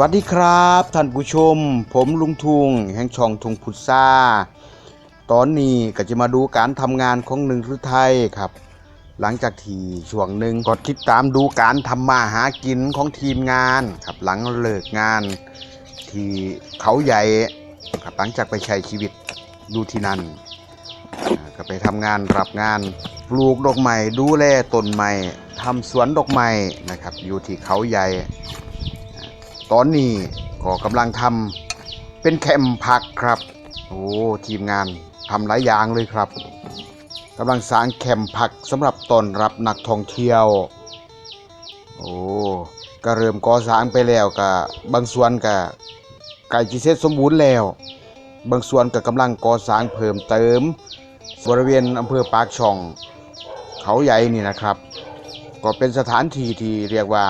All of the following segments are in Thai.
สวัสดีครับ ท่านผู้ชม ผมลุงทุงแห่งช่องทุงพุทธาตอนนี้ก็จะมาดูการทำงานของหนึ่งฤทัยครับ หลังจากที่ช่วงหนึ่งก็ติดตามดูการทำมาหากินของทีมงานครับหลังเลิกงาน ที่เขาใหญ่ครับหลังจากไปใช้ชีวิตอยู่ที่นั่นก็ไปทำงานรับงานปลูกดอกไม้ดูแลต้นไม้ทำสวนดอกไม้นะครับ อยู่ที่เขาใหญ่ ตอนนี้ก็กำลังทำเป็นแคมป์พักครับ โอ้ทีมงานทำหลายอย่างเลยครับกำลังสร้างแคมป์พักสำหรับต้อนรับนักท่องเที่ยว โอ้ก็เริ่มก่อสร้างไปแล้วก็บางส่วนก็ใกล้จะเสร็จสมบูรณ์แล้ว บางส่วนก็กำลังก่อสร้างเพิ่มเติม บริเวณอำเภอปากช่อง เขาใหญ่นี่นะครับ ก็เป็นสถานที่ที่เรียกว่า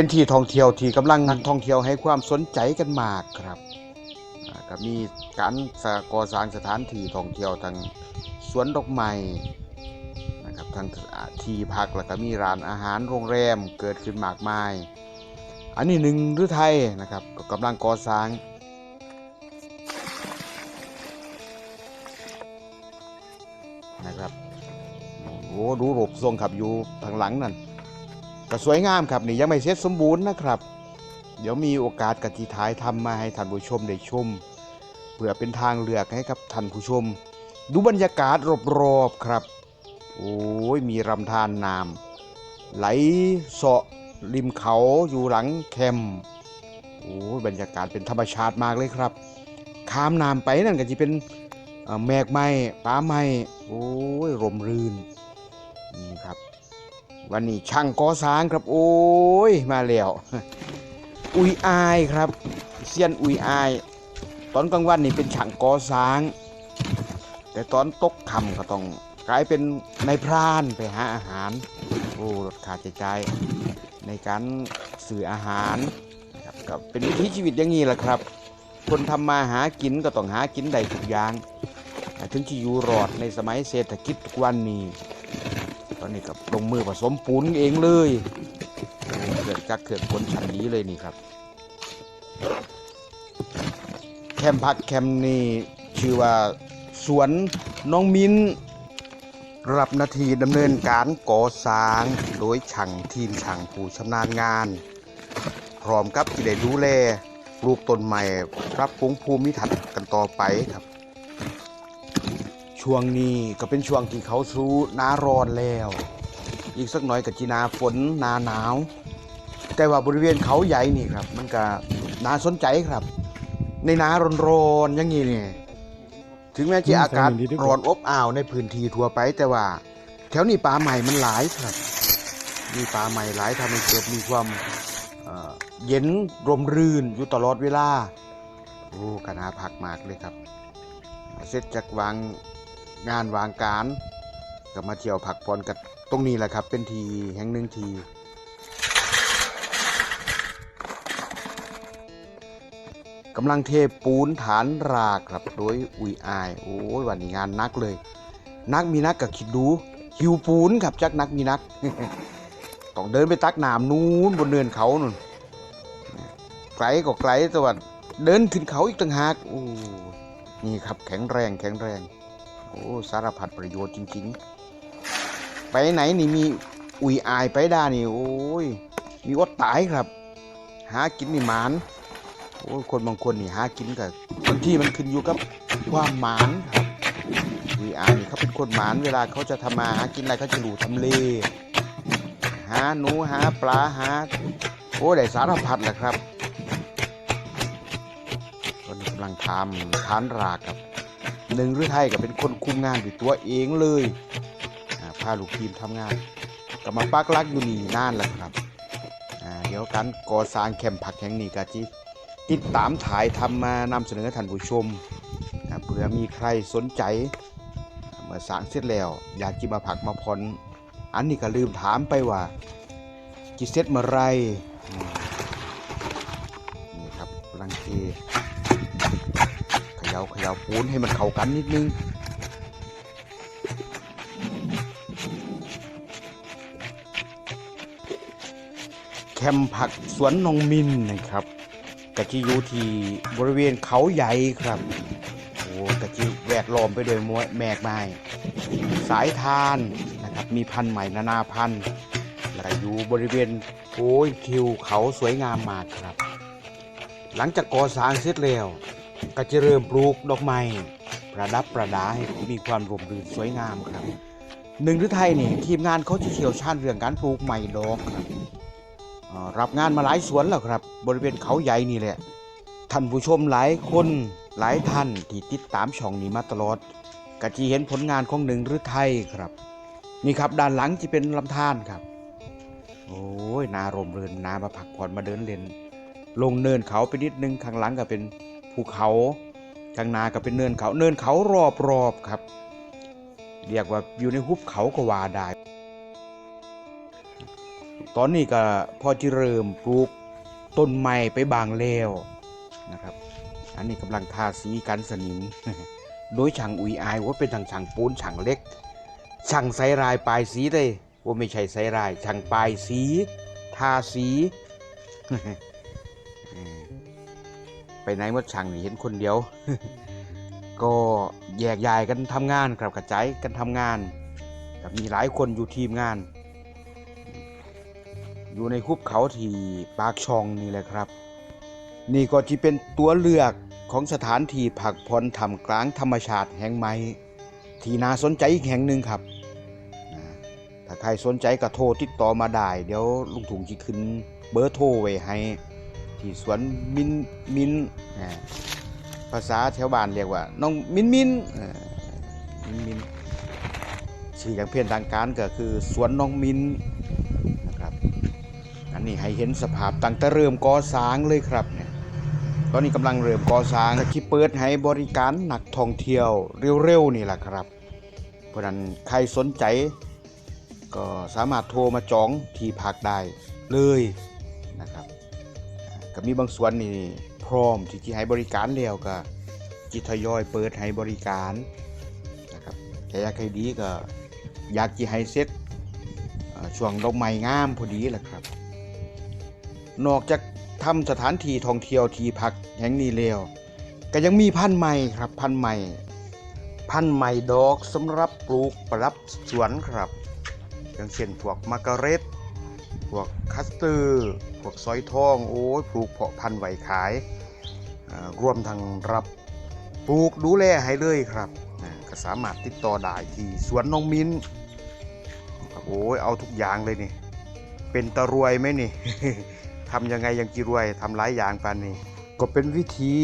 เป็นที่ท่องเที่ยวที่กำลังนักท่องเที่ยวให้ความสนใจกันมากครับก็มีการสก่อสร้างสถานที่ท่องเที่ยวทางสวนดอกไม้นะครับทางที่พักแล้วก็มีร้านอาหารโรงแรมเกิดขึ้นมากมาย อันนี้หนึ่งฤทัยนะครับก็กำลังก่อสร้างนะครับโอ้ดูรูปทรงขับอยู่ทางหลังนั่น ก็สวยงามครับนี่ยังไม่เสร็จสมบูรณ์นะครับ เดี๋ยวมีโอกาสกะทิท้ายทำมาให้ท่านผู้ชมได้ชมเพื่อเป็นทางเลือกให้กับท่านผู้ชม ดูบรรยากาศรอบๆครับ โอ้ยมีลำธารน้ำไหลเสาะริมเขาอยู่หลังแคมโอ้ยบรรยากาศเป็นธรรมชาติมากเลยครับข้ามน้ำไปนั่นก็จะเป็นแมกไม้ป่าไม้โอ้ยร่มรื่นนี่ครับ วันนี้ช่างก่อสร้างครับ โอ้ยมาแล้วอุยอายครับเซียนอุยอาย ตอนกลางวันนี่เป็นช่างก่อสร้าง แต่ตอนตกค่ำก็ต้องกลายเป็นนายพรานไปหาอาหาร โอ้ลดค่าใช้จ่ายในการสื่ออาหารครับก็เป็นวิถีชีวิตอย่างนี้แหละครับ คนทำมาหากินก็ต้องหากินได้ทุกอย่าง ถึงที่อยู่รอดในสมัยเศรษฐกิจทุกวันนี้ ตอนนี้กับลงมือผสมปูนเองเลยเกิดจากเกิดคนชั้นนี้เลยนี่ครับ แคมพักแคมนี่ชื่อว่าสวนน้องมินรับหนาทีดำเนินการก่อสร้างโดยช่างทีมช่างผู้ชำนาญงาน พร้อมกับที่ได้ดูแลปลูกต้นใหม่รับปรุงภูมิทัศน์กันต่อไปครับ ช่วงนี้ก็เป็นช่วงที่เขาสู้หน้าร้อนแล้ว อีกสักหน่อยกับจีนาฝนหนาหนาว แต่ว่าบริเวณเขาใหญ่นี่ครับ มันก็น่าสนใจครับ ในหนาร้อนๆอย่างนี้นี่ถึงแม้จะอากาศร้อนอบอ้าวในพื้นที่ทั่วไป แต่ว่า แถวนี้ป่าใหม่มันหลายครับ มีป่าใหม่หลายทำให้เกิดมีความเย็นร่มรื่นอยู่ตลอดเวลา โอ้กนาพักมากเลยครับ เสร็จจากวาง งานวางการก็มาเที่ยวผักผ่อนกันตรงนี้แหละครับ เป็นทีแห่งหนึ่งทีกำลังเทปูนฐานรากครับโดยอุยอาย โอ้ยวันนี้งานนักเลย นักมีนักก็คิดดูหิวปูนครับจักนักมีนัก ต้องเดินไปตักน้ำนู้นบนเนินเขานู่นไกลก็ไกลแต่ว่าเดินขึ้นเขาอีกต่างหากโอ้นี่ครับแข็งแรงแข็งแรง โอ้สารพัดประโยชน์จริง ๆ ไปไหนนี่มีอุยอายไปได้นี่โอ้ยมีอดตายครับ หากินนี่หมานโอ้คนบางคนนี่หากินกับบางที่มันขึ้นอยู่กับความหมานครับอุยอายนี่เขาเป็นคนหมานเวลาเขาจะทำมาหากินอะไรเขาจะรู้ทำเล หาหนูหาปลาหาโอ้ได้สารพัดแหละครับคนกำลังทำฐานรากครับ หนึ่งฤทัยก็เป็นคนคุมงานอยู่ตัวเองเลยพาลูกทีมทำงานก็มาปักลักอยู่นี่นานแล้วครับเดี๋ยวการก่อสร้างแคมป์ผักแห่งนี้ก็จิติดตามถ่ายทำมานำเสนอท่านผู้ชมเผื่อมีใครสนใจเมื่อสร้างเสร็จแล้ว อยากจิมาผักมาพรอันนี้ก็ลืมถามไปว่าจิเสร็จเมื่อไหรอืมนี่ครับลังเท ย่าเขย่าปูนให้มันเข้ากันนิดนึงแคมป์ผักสวนนองมินนะครับกะจิอยู่ที่บริเวณเขาใหญ่ครับโอ้กะจิแวดล้อมไปด้วยมวยแมกไม้สายทานนะครับมีพันธุ์ใหม่นานาพันธุ์แล้วก็อยู่บริเวณโอ้ยทิวเขาสวยงามมากครับ หลังจากก่อสร้างเสร็จแล้ว ก็จะเริ่มปลูกดอกไม้ประดับประดาให้มีความร่มรื่นสวยงามครับหนึ่งฤทัยนี่ทีมงานเขาจะเชี่ยวชาญเรื่องการปลูกไม้ดอกครับรับงานมาหลายสวนแล้วครับ บริเวณเขาใหญ่นี่แหละท่านผู้ชมหลายคนหลายท่านที่ติดตามช่องนี้มาตลอดก็จะเห็นผลงานของหนึ่งฤทัยครับ นี่ครับด้านหลังจะเป็นลำธารครับโอ้ยนาร่มรื่นนามาพักผ่อนมาเดินเล่น ลงเนินเขาไปนิดนึงข้างหลังก็เป็น ภูเขาข้างนาก็เป็นเนินเขาเนินเขารอบๆครับ เรียกว่าอยู่ในหุบเขาก็ว่าได้ ตอนนี้ก็พอจะเริ่มปลูกต้นไม้ไปบางแล้วนะครับ อันนี้กำลังทาสีกันสนิม โดยช่างอุยอายว่าเป็นทางช่างปูนช่างเล็กช่างใส่รายปลายสีเลยว่าไม่ใช่ใส่รายช่างปลายสี ทาสี ไปไหนมดช่างนี่เห็นคนเดียว ก็แยกย้ายกันทำงานครับกระจายกันทำงานแต่มีหลายคนอยู่ทีมงาน อยู่ในคุบเขาที่ปากช่องนี่แหละครับ นี่ก็ที่เป็นตัวเลือกของสถานที่ผักผ่อนทำกลางธรรมชาติแห่งใหม่ที่น่าสนใจอีกแห่งหนึ่งครับถ้าใครสนใจก็โทรติดต่อมาได้ เดี๋ยวลุงถุงจะขึ้นเบอร์โทรไว้ให้ ที่สวนมินมินภาษาแถวบ้านเรียกว่า น้องมินมินมินมินชื่ออย่างเพี้ยนทางการก็คือสวนน้องมินนะครับอันนี้ให้เห็นสภาพตั้งแต่เริ่มก่อสร้างเลยครับเนี่ยตอนนี้กำลังเริ่มก่อสร้างที่เปิดให้บริการหนักท่องเที่ยวเร็วๆนี่แหละครับ เพราะนั้นใครสนใจ ก็สามารถโทรมาจองที่พักได้เลยนะครับ ก็มีบางส่วนนี่พร้อมที่จะให้บริการแล้วก็จิทยอยเปิดให้บริการนะครับแต่อยากให้ดีก็อยากจะให้เสร็จเอ่อช่วงดอกไม้งามพอดีแหละครับ นอกจากทำสถานที่ท่องเที่ยวที่พักแห่งนี้แล้วก็ยังมีพันธุ์ใหม่ครับพันธุ์ใหม่ พันธุ์ใหม่ดอกสำหรับปลูกประดับสวนครับ อย่างเช่นพวกมะกะเร็ด พวกคัสเตอร์พวกซอยทองโอ้ยปลูกเพาะพันธุ์ไว้ขายรวมทั้งรับปลูกดูแลให้เลยครับอ่าก็สามารถติดต่อได้ที่สวนน้องมิ้นโอ้ยเอาทุกอย่างเลยนี่เป็นตะรวยไหมนี่ทำยังไงยังจีรวยทำหลายอย่างปานนี้ก็เป็นวิธี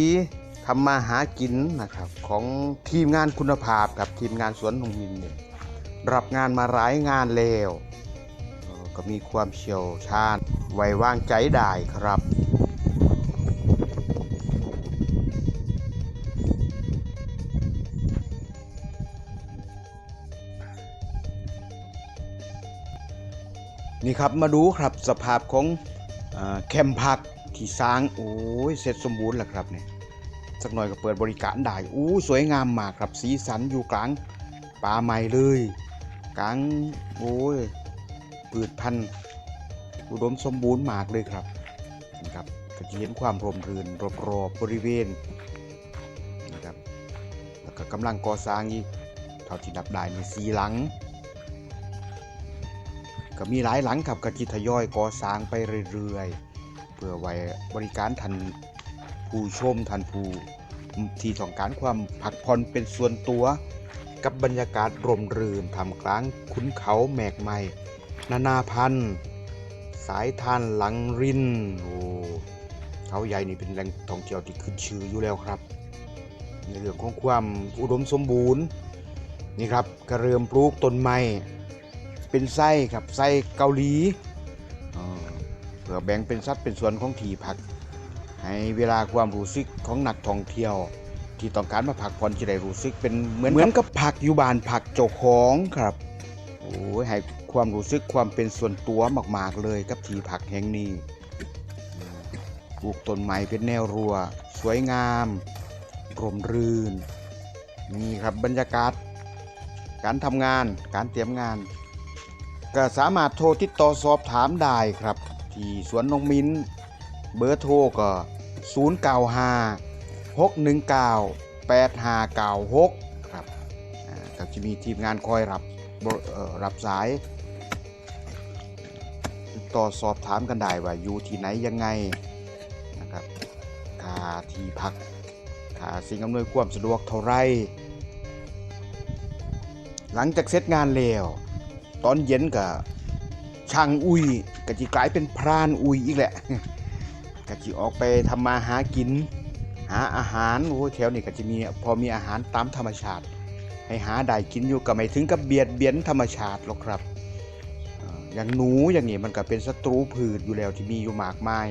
ทำมาหากินนะครับของทีมงานคุณภาพกับทีมงานสวนน้องมินเนี่ยรับงานมาหลายงานแล้ว ก็มีความเชี่ยวชาญไว้วางใจได้ครับนี่ครับมาดูครับสภาพของอแคมป์พักที่สร้างโอ้ยเสร็จสมบูรณ์แล้วครับเนี่ยสักหน่อยก็เปิดบริการได้อู้สวยงามมากครับสีสันอยู่กลางป่าใหม่เลยกลางโอ้ย พืชพันธุ์อุดมสมบูรณ์มากเลยครับนะครับก็จะเห็นความร่มรื่นรอบๆบริเวณนะครับแล้วก็กำลังก่อสร้างอีกเท่าที่นับได้มีสีหลัง ก็มีหลายหลังครับก็จิทยอยก่อสร้างไปเรื่อยๆ เพื่อไว้บริการทันผู้ชมทันผู้ที่ต้องการความพักผ่อนเป็นส่วนตัว กับบรรยากาศร่มรื่นทำกลางขุนเขาแมกไม้ นานาพันธุ์ สายทานหลังรินโอ้เขาใหญ่นี่เป็นแหล่งท่องเที่ยวที่ขึ้นชื่ออยู่แล้วครับ ในเรื่องของความอุดมสมบูรณ์นี่ครับก็เริ่มปลูกต้นไม้เป็นไส้ครับไส้เกาหลีอ่าเพื่อแบ่งเป็นสัดเป็นส่วนของที่พัก ให้เวลาความรู้สึกของนักท่องเที่ยว ที่ต้องการมาพักผ่อนจะได้รู้สึกเป็นเหมือนเหมือนกับผักอยู่บ้านผักเจ้าของครับโอ้ยให้ ความรู้สึกความเป็นส่วนตัวมาก ๆ เลยกับที่พักแห่งนี้ปลูกต้นไม้เป็นแนวรั้วสวยงามร่มรื่น นี่ครับบรรยากาศ การทำงานการเตรียมงาน ก็สามารถโทรติดต่อสอบถามได้ครับ ที่สวนนงมินเบอร์โทรก็095 619 8596ครับก็จะมีทีมงานคอยรับรับสาย ต่อสอบถามกันได้ว่าอยู่ที่ไหนยังไงนะครับค่าที่พักค่าสิ่งอำนวยความสะดวกเท่าไร หลังจากเสร็จงานแล้วตอนเย็นก็ช่างอุ้ยก็จะกลายเป็นพรานอุ้ยอีกแหละก็จะออกไปทำมาหากิน หาอาหารโอ้แถวนี้ก็จะมีพอมีอาหารตามธรรมชาติ ให้หาได้กินอยู่ก็ไม่ถึงกับเบียดเบียนธรรมชาติหรอกครับ อย่างหนูอย่างนี้มันก็เป็นศัตรูพืชอยู่แล้วที่มีอยู่มากมาย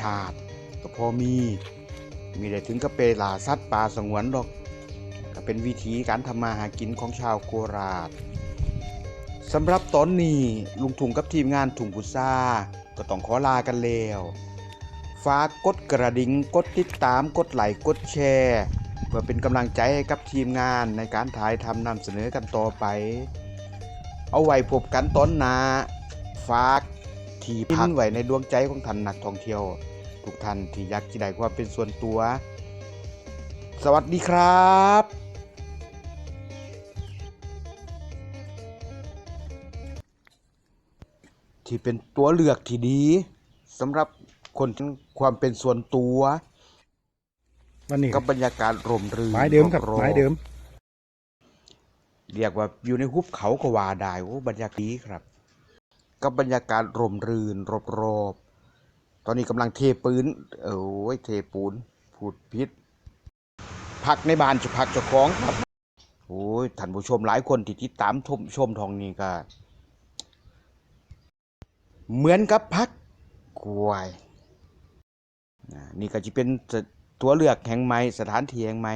ชาติก็พอมี มีได้ถึงกับเปลาสัตว์ป่าสงวนหรอก ก็เป็นวิธีการทำมาหากินของชาวโคราชสำหรับตอนนี้ลุงถุงกับทีมงานถุงพุทราก็ต้องขอลากันแล้วฝากกดกระดิ่งกดติดตามกดไลค์กดแชร์ เพื่อเป็นกำลังใจให้กับทีมงานในการถ่ายทำนำเสนอกันต่อไป เอาไว้พบกันตอนหนาฝากที่พักไว้ในดวงใจของท่านนักท่องเที่ยว ทุกท่านที่อยากจะได้ความเป็นส่วนตัว สวัสดีครับที่เป็นตัวเลือกที่ดีสำหรับคนที่ความเป็นส่วนตัววันนี้กับบรรยากาศร่มรื่นไม้เดิมครับอบๆไม้เดิม เรียกว่าอยู่ในหุบเขาก็ว่าได้โอ้บรรยากาศดีครับ กับบรรยากาศร่มรื่นรอบๆตอนนี้กำลังเทปืนเออโอ้ยเทปูนพูดพิษพักในบ้านจะพักเจ้าของครับโอ้ยท่านผู้ชมหลายคนที่ติดตามชมชมทองนี้ก็ เหมือนกับพักกล้วยนี่ก็จะเป็นตัวเลือกแห่งใหม่สถานที่แห่งใหม่